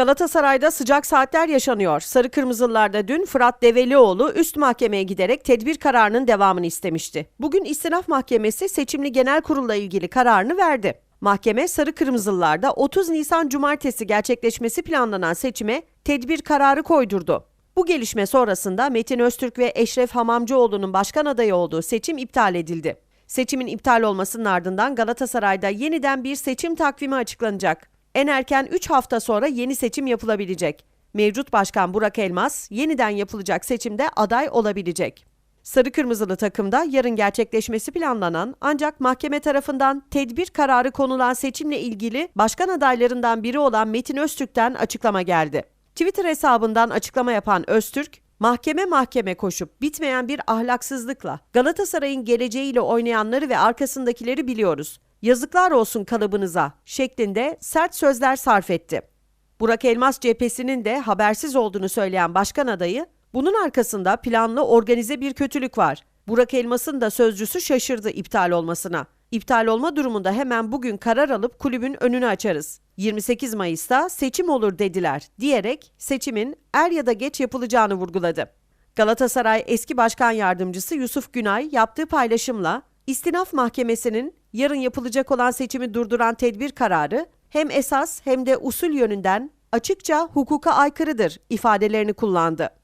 Galatasaray'da sıcak saatler yaşanıyor. Sarı Kırmızılılarda dün Fırat Develioğlu üst mahkemeye giderek tedbir kararının devamını istemişti. Bugün İstinaf Mahkemesi seçimli genel kurulla ilgili kararını verdi. Mahkeme Sarı Kırmızılılarda 30 Nisan Cumartesi gerçekleşmesi planlanan seçime tedbir kararı koydurdu. Bu gelişme sonrasında Metin Öztürk ve Eşref Hamamcıoğlu'nun başkan adayı olduğu seçim iptal edildi. Seçimin iptal olmasının ardından Galatasaray'da yeniden bir seçim takvimi açıklanacak. En erken 3 hafta sonra yeni seçim yapılabilecek. Mevcut başkan Burak Elmas yeniden yapılacak seçimde aday olabilecek. Sarı Kırmızılı takımda yarın gerçekleşmesi planlanan ancak mahkeme tarafından tedbir kararı konulan seçimle ilgili başkan adaylarından biri olan Metin Öztürk'ten açıklama geldi. Twitter hesabından açıklama yapan Öztürk, mahkeme mahkeme koşup bitmeyen bir ahlaksızlıkla Galatasaray'ın geleceğiyle oynayanları ve arkasındakileri biliyoruz. Yazıklar olsun kalıbınıza şeklinde sert sözler sarf etti. Burak Elmas cephesinin de habersiz olduğunu söyleyen başkan adayı, bunun arkasında planlı organize bir kötülük var. Burak Elmas'ın da sözcüsü şaşırdı iptal olmasına. İptal olma durumunda hemen bugün karar alıp kulübün önünü açarız. 28 Mayıs'ta seçim olur dediler diyerek seçimin er ya da geç yapılacağını vurguladı. Galatasaray eski başkan yardımcısı Yusuf Günay yaptığı paylaşımla İstinaf Mahkemesi'nin yarın yapılacak olan seçimi durduran tedbir kararı hem esas hem de usul yönünden açıkça hukuka aykırıdır ifadelerini kullandı.